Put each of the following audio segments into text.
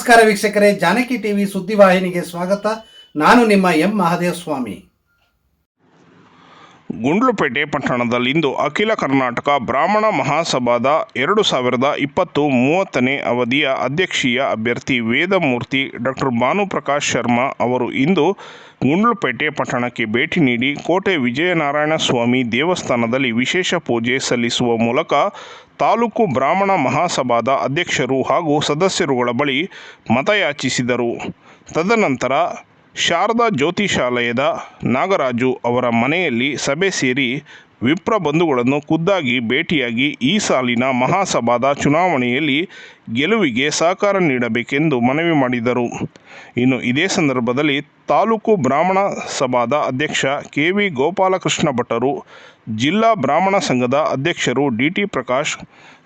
ನಮಸ್ಕಾರ ವೀಕ್ಷಕರೇ, ಜಾನಕಿ ಟಿವಿ ಸುದ್ದಿವಾಹಿನಿಗೆ ಸ್ವಾಗತ. ನಾನು ನಿಮ್ಮ ಎಂ ಮಹಾದೇವ ಸ್ವಾಮಿ ಗುಂಡ್ಲುಪೇಟೆ ಪಟ್ಟಣದಲ್ಲಿಂದು ಅಖಿಲ ಕರ್ನಾಟಕ ಬ್ರಾಹ್ಮಣ ಮಹಾಸಭಾದ ಎರಡು ಸಾವಿರದ ಇಪ್ಪತ್ತು ಮೂವತ್ತನೇ ಅವಧಿಯ ಅಧ್ಯಕ್ಷೀಯ ಅಭ್ಯರ್ಥಿ ವೇದಮೂರ್ತಿ ಡಾಕ್ಟರ್ ಭಾನುಪ್ರಕಾಶ್ ಶರ್ಮಾ ಅವರು ಇಂದು ಗುಂಡ್ಲುಪೇಟೆ ಪಟ್ಟಣಕ್ಕೆ ಭೇಟಿ ನೀಡಿ ಕೋಟೆ ವಿಜಯನಾರಾಯಣ ಸ್ವಾಮಿ ದೇವಸ್ಥಾನದಲ್ಲಿ ವಿಶೇಷ ಪೂಜೆ ಸಲ್ಲಿಸುವ ಮೂಲಕ ತಾಲೂಕು ಬ್ರಾಹ್ಮಣ ಮಹಾಸಭಾದ ಅಧ್ಯಕ್ಷರು ಹಾಗೂ ಸದಸ್ಯರುಗಳ ಬಳಿ ಮತಯಾಚಿಸಿದರು. ತದನಂತರ ಶಾರದಾ ಜ್ಯೋತಿಷಾಲಯದ ನಾಗರಾಜು ಅವರ ಮನೆಯಲ್ಲಿ ಸಭೆ ಸೇರಿ ವಿಪ್ರ ಬಂಧುಗಳನ್ನು ಖುದ್ದಾಗಿ ಭೇಟಿಯಾಗಿ ಈ ಸಾಲಿನ ಮಹಾಸಭಾದ ಚುನಾವಣೆಯಲ್ಲಿ ಗೆಲುವಿಗೆ ಸಹಕಾರ ನೀಡಬೇಕೆಂದು ಮನವಿ ಮಾಡಿದರು. ಇನ್ನು ಇದೇ ಸಂದರ್ಭದಲ್ಲಿ ತಾಲೂಕು ಬ್ರಾಹ್ಮಣ ಸಭಾದ ಅಧ್ಯಕ್ಷ ಕೆ ವಿ ಗೋಪಾಲಕೃಷ್ಣ ಭಟ್ಟರು, ಜಿಲ್ಲಾ ಬ್ರಾಹ್ಮಣ ಸಂಘದ ಅಧ್ಯಕ್ಷರು ಡಿ ಟಿ ಪ್ರಕಾಶ್,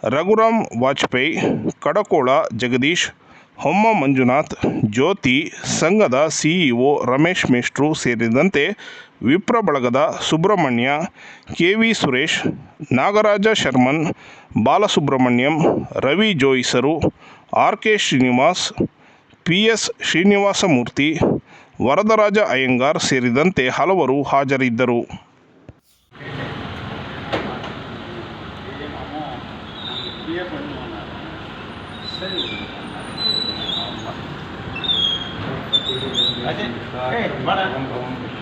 ರಘುರಾಮ್ ವಾಜಪೇಯಿ, ಕಡಕೋಳ ಜಗದೀಶ್, ಹೊಮ್ಮ ಮಂಜುನಾಥ್, ಜ್ಯೋತಿ, ಸಂಘದ ಸಿಇಒ ರಮೇಶ್ ಮೇಷ್ಟ್ರು ಸೇರಿದಂತೆ ವಿಪ್ರ ಬಳಗದ Subrahmanya, K V Suresh, Nagaraja Sharman, Balasubrahmanyam, Ravi ಜೋಯಿಸರು, R K Srinivas, P S Srinivasamurthy, Varadaraja Iyengar ಸೇರಿದಂತೆ ಹಲವರು ಹಾಜರಿದ್ದರು.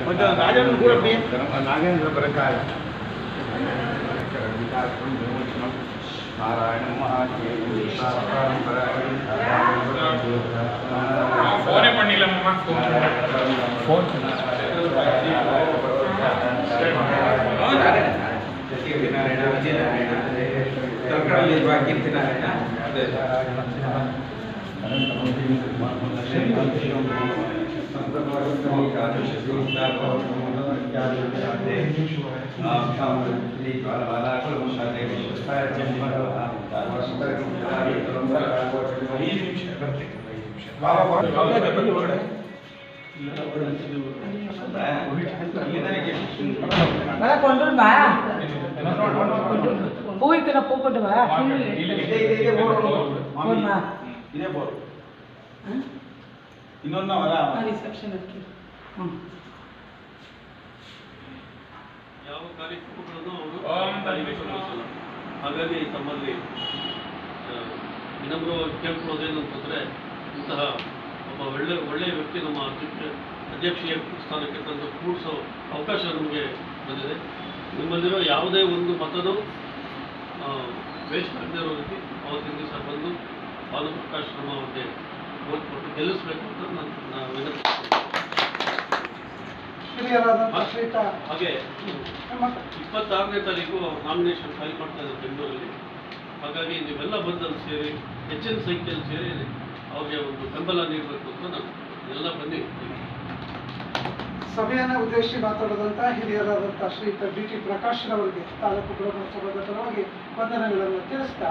కొంచెం రాజన్న కూడా నాగేంద్ర బరకాయ నారాయణ ఫోనే பண்ணிலம்மா ஃபோன் நாராயண விஜய நாராயண தற்காலிக பாக்கியத்து நாராயண ಕೊಂಡ್ರು ಬಾ ಪೂ ಇತ್ತು ನಾ ಪೂ ಕೊಟ್ಟು ಬಾ ಇದೇ ಬೋರ್ ಇದೇ ಬೋರ್ ಇನ್ನೊಂದು ಅವರ? ರಿಸೆಪ್ಷನ್ ಹ್ಞೂ ಯಾವ ಕಾರ್ಯಕ್ರಮಗಳನ್ನು ಅವರು. ಹಾಗಾಗಿ ತಮ್ಮಲ್ಲಿ ವಿನಮ್ರವಾಗಿ ಕೇಳ್ಕೊಳ್ಳೋದೇನು ಅಂತಂದರೆ ಇಂತಹ ಒಬ್ಬ ಒಳ್ಳೆ ಒಳ್ಳೆಯ ವ್ಯಕ್ತಿ ನಮ್ಮ ಅಧ್ಯಕ್ಷ ಅಧ್ಯಕ್ಷೀಯ ಸ್ಥಾನಕ್ಕೆ ತಂದು ಕೂಡಿಸೋ ಅವಕಾಶ ನಮಗೆ ಬಂದಿದೆ. ನಿಮ್ಮಲ್ಲಿರೋ ಯಾವುದೇ ಒಂದು ಮತನೂ ವೇಸ್ಟ್ ಆಗದೇ ಇರೋ ರೀತಿ ಅವತ್ತಿನ ದಿವಸ ಬಂದು ಬಾಲಪ್ರಕಾಶ್ ನಮ್ಮ ಅವ್ರಿಗೆ ಓಟ್ ಕೊಟ್ಟು ಗೆಲ್ಲಿಸ್ಬೇಕು ಅಂತ ನಾನು ವಿನಂತಿ ಹಾಗೆ ಇಪ್ಪತ್ತಾರನೇ ತಾರೀಕು ನಾಮಿನೇಷನ್ ಫೈಲ್ ಮಾಡ್ತಾ ಇದ್ದಾರೆ ಬೆಂಗಳೂರಲ್ಲಿ. ಹಾಗಾಗಿ ನೀವೆಲ್ಲ ಬಂದಲ್ಲಿ ಸೇರಿ ಹೆಚ್ಚಿನ ಸಂಖ್ಯೆಯಲ್ಲಿ ಸೇರಿ ಅವರಿಗೆ ಒಂದು ಬೆಂಬಲ ನೀಡಬೇಕು ಅಂತ ನಾನು ಎಲ್ಲ ಬನ್ನಿ. ಸಭೆಯನ್ನು ಉದ್ದೇಶಿಸಿ ಮಾತಾಡಿದಂಥ ಹಿರಿಯರಾದಂಥ ಶ್ರೀಯುತ ಬಿ ಟಿ ಪ್ರಕಾಶ್ ಅವರಿಗೆ ತಾಲೂಕು ಗೃಹ ಸಭಾದ ಪರವಾಗಿ ವಂದನೆಗಳನ್ನು ತಿಳಿಸ್ತಾ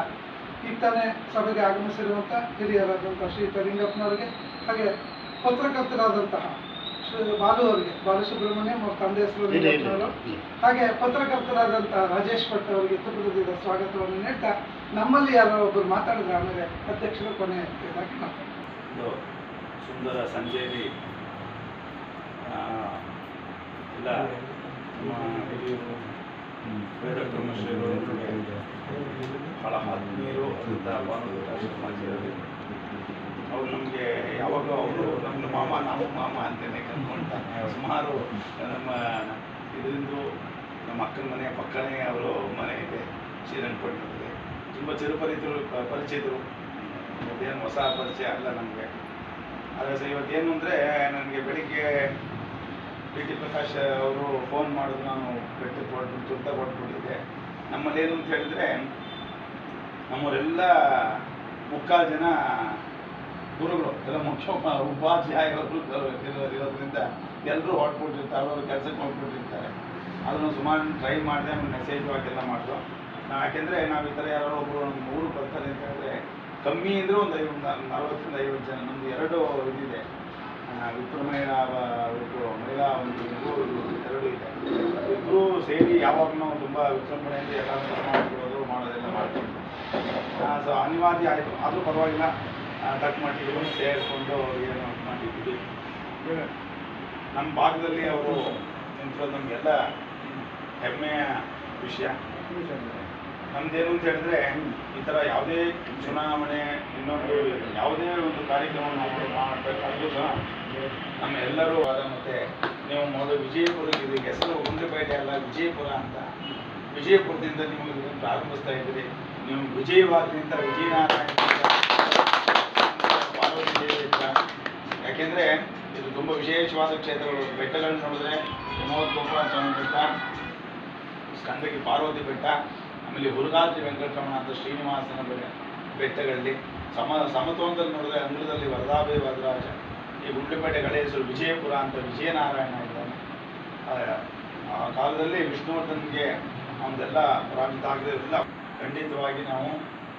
ಈಗ ತಾನೇ ಸಭೆಗೆ ಆಗಮಿಸಿರುವಂಥ ಹಿರಿಯರಾದಂಥ ಶ್ರೀ ಲಿಂಗಪ್ಪನವರಿಗೆ ಹಾಗೆ ಪತ್ರಕರ್ತರಾದಂತಹ ಶ್ರೀ ಬಾಲು ಅವರಿಗೆ ಬಾಲಸುಬ್ರಹ್ಮಣ್ಯಂ ಅವ್ರ ತಂದೆ ಹೆಸರು ಹಾಗೆ ಪತ್ರಕರ್ತರಾದಂತಹ ರಾಜೇಶ್ ಭಟ್ ಅವರಿಗೆ ತುಂಬ ಸ್ವಾಗತವನ್ನು ನೀಡ್ತಾ ನಮ್ಮಲ್ಲಿ ಯಾರೋ ಒಬ್ಬರು ಮಾತಾಡಿದ್ರೆ ಆಮೇಲೆ ಅಧ್ಯಕ್ಷರು ಕೊನೆ ಇದಾಗಿ ಮಾತಾಡ್ತಾರೆ. ಸುಂದರ ಸಂಜೆಯಲ್ಲಿ ಆ, ಎಲ್ಲ ನಮ್ಮ ಹಿರಿಯರು ಬಹಳ ಆತ್ಮೀಯರು ಸಮಾಜದಲ್ಲಿ ಅವ್ರು ನಮಗೆ ಯಾವಾಗ ಅವರು ನಮ್ಮ ಮಾಮ, ನಾವು ಮಾಮ ಅಂತಲೇ ಕರ್ಕೊಳ್ತಾರೆ ಸುಮಾರು ನಮ್ಮ ಇದರಿಂದ ನಮ್ಮ ಅಕ್ಕನ ಮನೆ, ಪಕ್ಕನೇ ಅವರು ಮನೆ ಇದೆ, ಶ್ರೀರಂಗಪಟ್ಟಣದಲ್ಲಿ. ತುಂಬ ಚಿರುಪರಿತರು ಪರಿಚಿತರು. ಅದೇನು ಹೊಸ ಪರಿಚಯ ಅಲ್ಲ ನಮಗೆ. ಆದರೆ ಸರ್, ಇವತ್ತೇನು ಅಂದರೆ ನನಗೆ ಬೆಳಿಗ್ಗೆ ಪಿ ಟಿ ಪ್ರಕಾಶ್ ಅವರು ಫೋನ್ ಮಾಡೋದು ನಾನು ಬೆಟ್ಟ ಕೊಟ್ಟು, ತುರ್ತ ಕೊಟ್ಬಿಟ್ಟಿದ್ದೆ. ನಮ್ಮಲ್ಲಿ ಏನು ಅಂತ ಹೇಳಿದ್ರೆ ನಮ್ಮವರೆಲ್ಲ ಮುಕ್ಕಾಲು ಜನ ಗುರುಗಳು, ಎಲ್ಲ ಮುಖ್ಯ ಉಪಾಧ್ಯಾಯಗಳು ಇರೋದ್ರಿಂದ ಎಲ್ಲರೂ ಹೊಟ್ಬಿಟ್ಟಿರ್ತಾರೆ ಅವರು ಕೆಲಸಕ್ಕೆ ಹೊಟ್ಬಿಟ್ಟಿರ್ತಾರೆ ಅದನ್ನು ಸುಮಾರು ಟ್ರೈ ಮಾಡಿದೆ, ಆಮೇಲೆ ಮೆಸೇಜ್ ಹಾಗೆಲ್ಲ ಮಾಡಿದ್ರು ನಾವು ಯಾಕೆಂದರೆ ನಾವು ಈ ಥರ ಯಾರೋ ಒಬ್ಬರು ನಮ್ಮ ಊರು ಬರ್ತಾರೆ ಅಂತ ಹೇಳಿದ್ರೆ ಕಮ್ಮಿ ಅಂದರೆ ಒಂದು ಐವತ್ತು ನಲ್ವತ್ತರಿಂದ ಐವತ್ತು ಜನ ನಮ್ಮದು ಎರಡು ಇದಿದೆ. ವಿಪ್ರ ಮಹಿಳಾ ಮಹಿಳಾ ಒಂದು ಎರಡು ಇದೆ. ಇಬ್ಬರು ಸೇರಿ ಯಾವಾಗಲೂ ತುಂಬ ವಿಜೃಂಭಣೆಯಿಂದ ಎಲ್ಲ ಮಾಡ್ಕೊಳ್ಳೋದು, ಮಾಡೋದೆಲ್ಲ ಮಾಡ್ಕೊಂಡು ಸೊ ಅನಿವಾರ್ಯ ಆಯಿತು ಆದರೂ ಪರವಾಗಿಲ್ಲ. ತಕ್ಕ ಮಟ್ಟಿಗೂ ಸೇರಿಕೊಂಡು ಏನು ಮಾಡಿದ್ದೀವಿ ನಮ್ಮ ಭಾಗದಲ್ಲಿ ಅವರು ನಿಂತಿರೋದು ನಮಗೆಲ್ಲ ಹೆಮ್ಮೆಯ ವಿಷಯ. ನಮ್ದೇನು ಅಂತ ಹೇಳಿದ್ರೆ ಈ ಥರ ಯಾವುದೇ ಚುನಾವಣೆ ಇನ್ನೊಂದು ಯಾವುದೇ ಒಂದು ಕಾರ್ಯಕ್ರಮವನ್ನು ಮಾಡಬೇಕಾದ್ರೂ ಸಹ ನಮ್ಮ ಎಲ್ಲರೂ ಆದ ಮತ್ತೆ ನೀವು ಮೊದಲು ವಿಜಯಪುರಕ್ಕೆ ಇದಕ್ಕೆ ಹೆಸರು ಗುಂಡ್ಲುಪೇಟೆ ಅಲ್ಲ ವಿಜಯಪುರ ಅಂತ. ವಿಜಯಪುರದಿಂದ ನೀವು ಪ್ರಾರಂಭಿಸ್ತಾ ಇದ್ದೀರಿ. ನೀವು ವಿಜಯವಾದದಿಂದ ವಿಜಯನಾರಾಯಣ ಯಾಕೆಂದರೆ ಇದು ತುಂಬ ವಿಶೇಷವಾದ ಕ್ಷೇತ್ರಗಳು. ಬೆಟ್ಟಗಳನ್ನ ನೋಡಿದ್ರೆ ವಿನೋದ್ ಗೋಪಾಲ ಸ್ವಾಮಿ ಬೆಟ್ಟ, ಸ್ಕಂದಗಿ ಪಾರ್ವತಿ ಬೆಟ್ಟ, ಆಮೇಲೆ ಹುರುಗಾದ್ರಿ ವೆಂಕಟರಮಣ ಅಂತ ಶ್ರೀನಿವಾಸನ ಬೆಟ್ಟಗಳಲ್ಲಿ. ಸಮ ಸಮತೋಲದಲ್ಲಿ ನೋಡಿದ್ರೆ ಅಂಗ್ಲದಲ್ಲಿ ವರದಾಭಿ ವರದರಾಜ ಈ ಗುಂಡ್ಲುಪೇಟೆ ಕಡೆ ಹೆಸರು ವಿಜಯಪುರ ಅಂತ ವಿಜಯನಾರಾಯಣ ಇದ್ದಾನೆ. ಆ ಕಾಲದಲ್ಲಿ ವಿಷ್ಣುವರ್ಧನ್ಗೆ ಅವನ್ನೆಲ್ಲ ಪ್ರಾರಂಭ ಆಗದಿರಲಿಲ್ಲ ಖಂಡಿತವಾಗಿ ನಾವು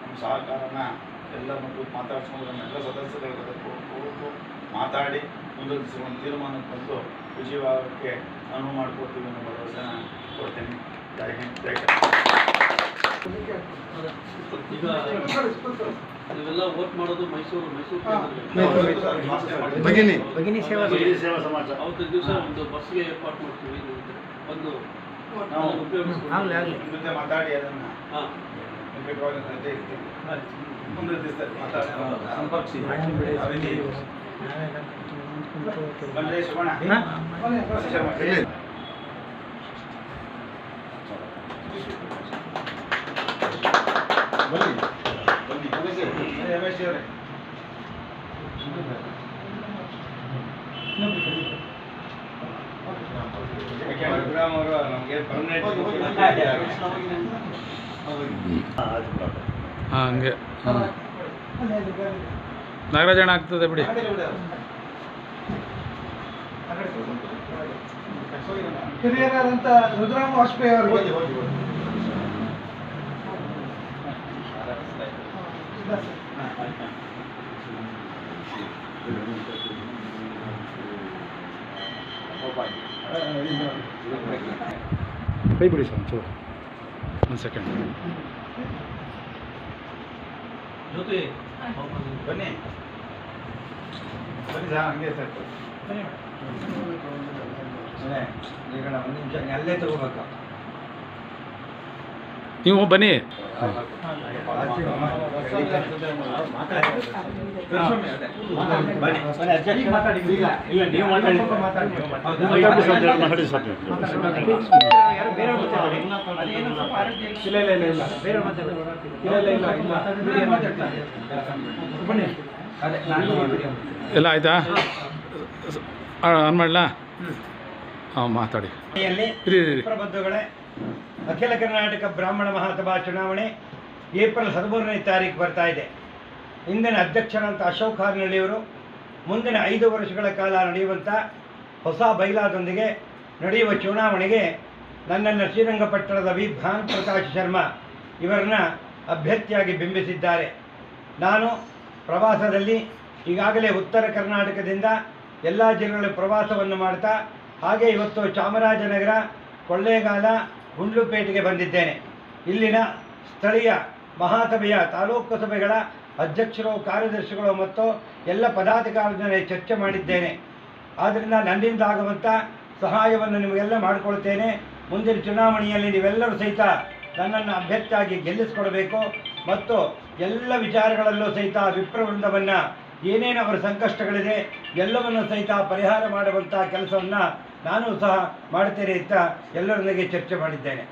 ನಮ್ಮ ಸಹಕಾರನ ಎಲ್ಲ ಮಕ್ಕಳು ಮಾತಾಡ್ಸ್ಕೊಂಡು ನಮ್ಮೆಲ್ಲ ಸದಸ್ಯರ ಕೂತು ಮಾತಾಡಿ ಮುಂದುವರಿಸುವ ಒಂದು ತೀರ್ಮಾನಕ್ಕೆ ಬಂದು ವಿಜಯವಾಗಕ್ಕೆ ಅನುವು ಮಾಡಿಕೊಡ್ತೀವಿ ಅನ್ನೋ ಭರವಸೆನ ಕೊಡ್ತೀನಿ. ಜೈ ಹಿಂದ್ ಜೈ. ನೀವೆಲ್ಲ ವೋಟ್ ಮಾಡೋದು ಮೈಸೂರು ಮೈಸೂರು ಭಗಿನಿ. ಭಗಿನಿ ಸೇವಾ ಸಮಾಜ ಅವತ್ತಿನ ದಿವಸ ಒಂದು ಬಸ್ಗೆ ಏರ್ಪಾಟ್ ಮಾಡ್ತೀವಿ ಒಂದು ನಾವು ಜೊತೆ ಮಾತಾಡಿ ಅದನ್ನ. ಮಾತಾಡಿ. ಬಂದ್ರೆ ಶಿವಣ್ಣ ಬನ್ನಿ, ಬನ್ನಿ. ಬನ್ನಿ ರಮೇಶ್ ಅವರೇ ಯಾಕೆಂದ್ರೆ ಗುಲಾಮ್ ಅವರು ನಮಗೆ ಪರ್ಮನೆಂಟ್ ಹಾಂ ಹಂಗೆ ಅಲ್ಲಿ, ಅಲ್ಲಿ, ಅಲ್ಲಿ. ನಾಗರಾಜಣ್ಣ ಆಗ್ತದೆ ಬಿಡಿ ಹಿರಿಯರಾದಂಥ ರುದ್ರಾಮ ವಾಜಪೇಯಿ ಹೋಗಿ ಅವರಿಗೆ ಹೋಗಿ ಹೋಗಿ ಇಲ್ಲ ಸರ್. ಕೈ ಬಿಡಿ ಸರ್ ಒಂಚೂರು ಒಂದು ಸೆಕೆಂಡ್ ಜೊತೆ ಬನ್ನಿ. ಬನ್ನಿ. ಸರ್ ಹಂಗೆ ಸರ್ ಈಗ ನಾವು ಒಂದು ನಿಮಿಷ ಅಲ್ಲೇ ತಗೋಬೇಕಾ? ನೀವು ಬನ್ನಿ. ಎಲ್ಲ ಆಯ್ತಾ? ಆನ್ ಮಾಡಲಾ? ಹಾಂ ಮಾತಾಡಿ. ಇರಿ. ಅಖಿಲ ಕರ್ನಾಟಕ ಬ್ರಾಹ್ಮಣ ಮಹಾಸಭಾ ಚುನಾವಣೆ ಏಪ್ರಿಲ್ ಹದಿಮೂರನೇ ತಾರೀಕು ಬರ್ತಾ ಇದೆ. ಇಂದಿನ ಅಧ್ಯಕ್ಷರಂತ ಅಶೋಕ್ ಹಾರ್ನಳ್ಳಿಯವರು ಮುಂದಿನ ಐದು ವರ್ಷಗಳ ಕಾಲ ನಡೆಯುವಂಥ ಹೊಸ ಬೈಲಾದೊಂದಿಗೆ ನಡೆಯುವ ಚುನಾವಣೆಗೆ ನನ್ನನ್ನು ಶ್ರೀರಂಗಪಟ್ಟಣದ ವಿ. ಭಾನ್ ಪ್ರಕಾಶ್ ಶರ್ಮಾ ಇವರನ್ನ ಅಭ್ಯರ್ಥಿಯಾಗಿ ಬಿಂಬಿಸಿದ್ದಾರೆ. ನಾನು ಪ್ರವಾಸದಲ್ಲಿ ಈಗಾಗಲೇ ಉತ್ತರ ಕರ್ನಾಟಕದಿಂದ ಎಲ್ಲ ಜಿಲ್ಲೆಗಳ ಪ್ರವಾಸವನ್ನು ಮಾಡ್ತಾ, ಹಾಗೆ ಇವತ್ತು ಚಾಮರಾಜನಗರ, ಕೊಳ್ಳೇಗಾಲ ಗುಂಡ್ಲುಪೇಟೆಗೆ ಬಂದಿದ್ದೇನೆ. ಇಲ್ಲಿನ ಸ್ಥಳೀಯ ಮಹಾಸಭೆಯ ತಾಲೂಕು ಸಭೆಗಳ ಅಧ್ಯಕ್ಷರು, ಕಾರ್ಯದರ್ಶಿಗಳು ಮತ್ತು ಎಲ್ಲ ಪದಾಧಿಕಾರಿಗಳ ಚರ್ಚೆ ಮಾಡಿದ್ದೇನೆ. ಆದ್ದರಿಂದ ನನ್ನಿಂದ ಆಗುವಂಥ ಸಹಾಯವನ್ನು ನಿಮಗೆಲ್ಲ ಮಾಡಿಕೊಳ್ತೇನೆ. ಮುಂದಿನ ಚುನಾವಣೆಯಲ್ಲಿ ನೀವೆಲ್ಲರೂ ಸಹಿತ ನನ್ನನ್ನು ಅಭ್ಯರ್ಥಿಯಾಗಿ ಗೆಲ್ಲಿಸಿಕೊಡಬೇಕು ಮತ್ತು ಎಲ್ಲ ವಿಚಾರಗಳಲ್ಲೂ ಸಹಿತ ವಿಪ್ರವೃಂದವನ್ನು ಏನೇನು ಅವರ ಸಂಕಷ್ಟಗಳಿದೆ ಎಲ್ಲವನ್ನು ಸಹಿತ ಪರಿಹಾರ ಮಾಡುವಂಥ ಕೆಲಸವನ್ನು ನಾನು ಸಹ ಮಾಡ್ತೇನೆ ಅಂತ ಎಲ್ಲರೊಂದಿಗೆ ಚರ್ಚೆ ಮಾಡಿದ್ದೇನೆ.